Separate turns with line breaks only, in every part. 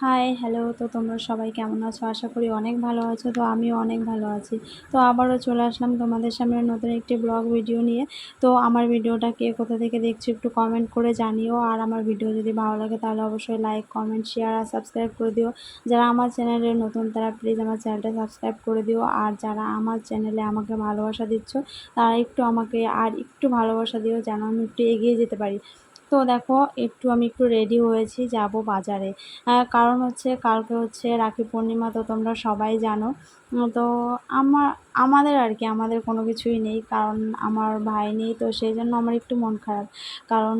Hi hello তো তোমরা সবাই কেমন আছো? আশা করি অনেক ভালো আছো, তো আমিও অনেক ভালো আছি। তো আবারও চলে আসলাম তোমাদের সামনে নতুন একটি ব্লগ ভিডিও নিয়ে। তো আমার ভিডিওটা কে কোথা থেকে দেখছ একটু কমেন্ট করে জানিও। আর আমার ভিডিও যদি ভালো লাগে তাহলে অবশ্যই লাইক কমেন্ট শেয়ার আর সাবস্ক্রাইব করে দিও। যারা আমার চ্যানেলে নতুন তারা প্লিজ আমার চ্যানেলটা সাবস্ক্রাইব করে দিও। আর যারা আমার চ্যানেলে আমাকে ভালোবাসা দিচ্ছ, তারা একটু আমাকে আর একটু ভালোবাসা দিও, যেন আমি একটু এগিয়ে যেতে পারি। তো দেখো, একটু আমি একটু রেডি হয়েছি যাব বাজারে। কারণ হচ্ছে কালকে হচ্ছে রাখি পূর্ণিমা, তো তোমরা সবাই জানো। তো আমার, আমাদের আর কি, আমাদের কোনো কিছুই নেই। কারণ আমার ভাই নেই, তো সেই জন্য আমার একটু মন খারাপ। কারণ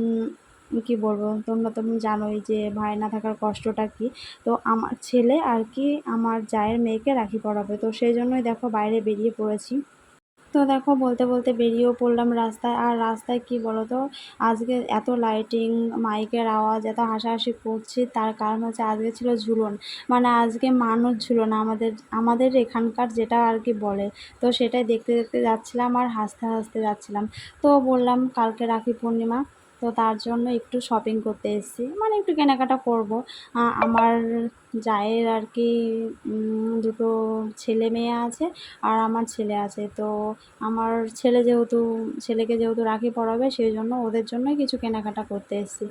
কি বলব, তোমরা তো জানোই যে ভাই না থাকার কষ্টটা কি। তো আমার ছেলে আর কি, আমার জায়ের মেয়েকে রাখি পড়াবে। তো সেই জন্যই দেখো বাইরে বেরিয়ে পড়েছি। তো দেখো বলতে বলতে বেরিয়েও পড়লাম রাস্তায়। আর রাস্তায় কি বলো তো আজকে এত লাইটিং মাইকের আওয়াজ, এত হাসাহাসি করছি। তার কারণ হচ্ছে আজকে ছিল ঝুলন। মানে আজকে মানুষ ঝুলন আমাদের আমাদের এখানকার যেটা আর কি বলে। তো সেটাই দেখতে দেখতে যাচ্ছিলাম আর হাসতে হাসতে যাচ্ছিলাম। তো বললাম কালকে রাখি পূর্ণিমা। তো তার জন্য একটু শপিং করতে এসেছি। মানে একটু কেনাকাটা করব। আমার জায়ের আর কি দুটো ছেলে মেয়ে আছে আর আমার ছেলে আছে। তো আমার ছেলে যেহেতু, ছেলেকে যেহেতু রাখি পড়াবে, সেই জন্য ওদের জন্যই কিছু কেনাকাটা করতে এসেছি।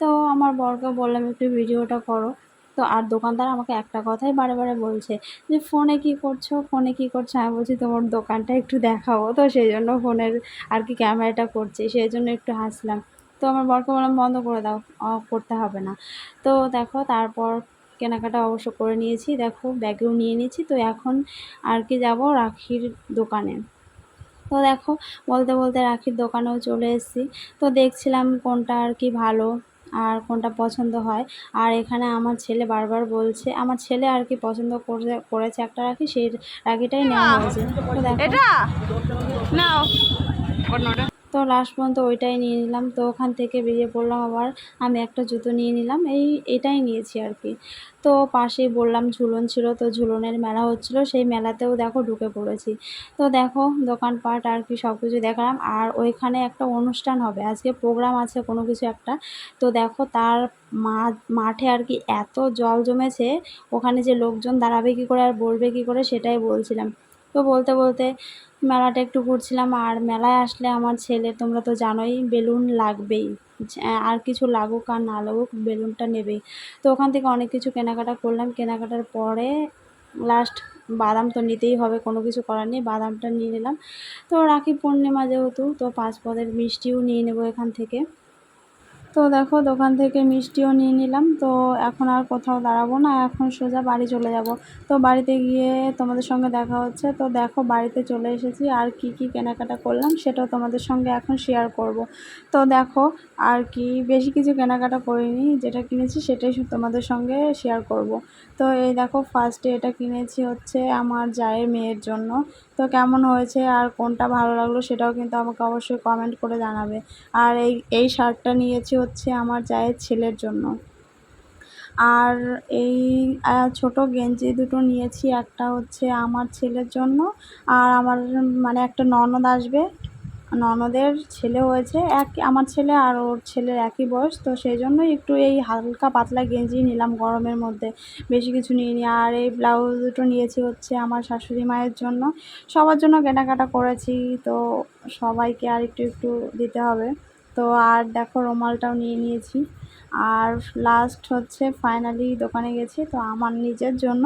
তো আমার বরকে বললাম, একটু ভিডিওটা করো। তো আর দোকানদার আমাকে একটা কথাই বারে বারে বলছে যে, ফোনে কি করছ? ফোনে কি করছ? আমি বলছি, তোমার দোকানটা একটু দেখাবো তো সেই জন্য ফোনের আর কি ক্যামেরাটা করছি। সেই জন্য একটু হাসলাম। তো আমার বরকে বললাম, বন্ধ করে দাও করতে হবে না। তো দেখো, তারপর কেনাকাটা অবশ্য করে নিয়েছি। দেখো, ব্যাগেও নিয়ে নিয়েছি। তো এখন আর কি যাব? রাখির দোকানে। তো দেখো, বলতে বলতে রাখির দোকানেও চলে এসেছি। তো দেখছিলাম কোনটা আর কি ভালো আর কোনটা পছন্দ হয়। আর এখানে আমার ছেলে বারবার বলছে, আমার ছেলে আর কি পছন্দ করে করেছে একটা রাখি, সেই রাখিটাই নেওয়া হয়েছে। দেখো। তো লাস্ট পর্যন্ত ওইটাই নিয়ে নিলাম। তো ওখান থেকে বেরিয়ে পড়লাম আবার। আমি একটা জুতো নিয়ে নিলাম। এই, এটাই নিয়েছি আর কি। তো পাশেই বললাম ঝুলন ছিল। তো ঝুলনের মেলা হচ্ছিল। সেই মেলাতেও দেখো ঢুকে পড়েছি। তো দেখো দোকানপাট আর কি সব কিছু দেখালাম। আর ওইখানে একটা অনুষ্ঠান হবে। আজকে প্রোগ্রাম আছে কোনো কিছু একটা। তো দেখো তার মাঠে আর কি এত জল জমেছে। ওখানে যে লোকজন দাঁড়াবে কী করে আর বলবে কী করে সেটাই বলছিলাম। তো বলতে বলতে মেলাটা একটু ঘুরছিলাম আর মেলায় আসলে আমার ছেলে, তোমরা তো জানোই বেলুন লাগবেই। আর কিছু লাগুক আর না লাগুক বেলুনটা নেবেই। তো ওখান থেকে অনেক কিছু কেনাকাটা করলাম। কেনাকাটার পরে লাস্ট বাদাম তো নিতেই হবে, কোনো কিছু করার নেই, বাদামটা নিয়ে নিলাম। তো রাখি পূর্ণিমা যেহেতু, তো পাঁচ পদের মিষ্টিও নিয়ে নেব এখান থেকে। তো দেখো দোকান থেকে মিষ্টিও নিয়ে নিলাম। তো এখন আর কোথাও দাঁড়াবো না, এখন সোজা বাড়ি চলে যাব। তো বাড়িতে গিয়ে তোমাদের সঙ্গে দেখা হচ্ছে। তো দেখো বাড়িতে চলে এসেছি, আর কি কি কেনাকাটা করলাম সেটাও তোমাদের সঙ্গে এখন শেয়ার করব। তো দেখো আর কি, বেশি কিছু কেনাকাটা করিনি, যেটা কিনেছি সেটাই তোমাদের সঙ্গে শেয়ার করব। তো এই দেখো ফার্স্টে এটা কিনেছি হচ্ছে আমার জায়ের মেয়ের জন্য। তো কেমন হয়েছে আর কোনটা ভালো লাগল সেটাও কিন্তু আমাকে অবশ্যই কমেন্ট করে জানাবে। আর এই এই শার্টটা নিয়েছি হচ্ছে আমার জায়ের ছেলের জন্য। আর এই ছোট গেঞ্জি দুটো নিয়েছি, একটা হচ্ছে আমার ছেলের জন্য, আর আমার মানে একটা ননদ আসবে। ননদের ছেলে হয়েছে, এক, আমার ছেলে আর ওর ছেলের একই বয়স, তো সেই জন্যই একটু এই হালকা পাতলা গেঞ্জি নিলাম গরমের মধ্যে। বেশি কিছু নিইনি, আর এই ব্লাউজ দুটো নিয়েছি হচ্ছে আমার শাশুড়ি মায়ের জন্য। সবার জন্য কেনাকাটা করেছি, তো সবাইকে আর একটু একটু দিতে হবে। তো আর দেখো রুমালটাও নিয়ে নিয়েছি। আর লাস্ট হচ্ছে ফাইনালি দোকানে গেছি, তো আমার নিজের জন্য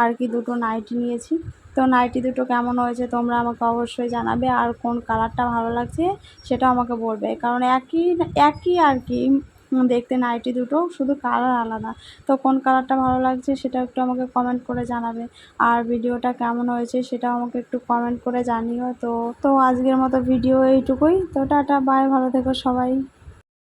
আর কি দুটো নাইটি নিয়েছি। তো নাইটি দুটো কেমন হয়েছে তোমরা আমাকে অবশ্যই জানাবে, আর কোন কালারটা ভালো লাগছে সেটাও আমাকে বলবে। কারণ একই একই আর কি দেখতে নাইটি দুটো, শুধু কালার আলাদা। তো কোন কালারটা ভালো লাগছে সেটা একটু আমাকে কমেন্ট করে জানাবে। আর ভিডিওটা কেমন হয়েছে সেটা আমাকে একটু কমেন্ট করে জানিও। তো তো আজকের মতো ভিডিও এইটুকুই। তো টাটা বাই ভালো থেকো সবাই।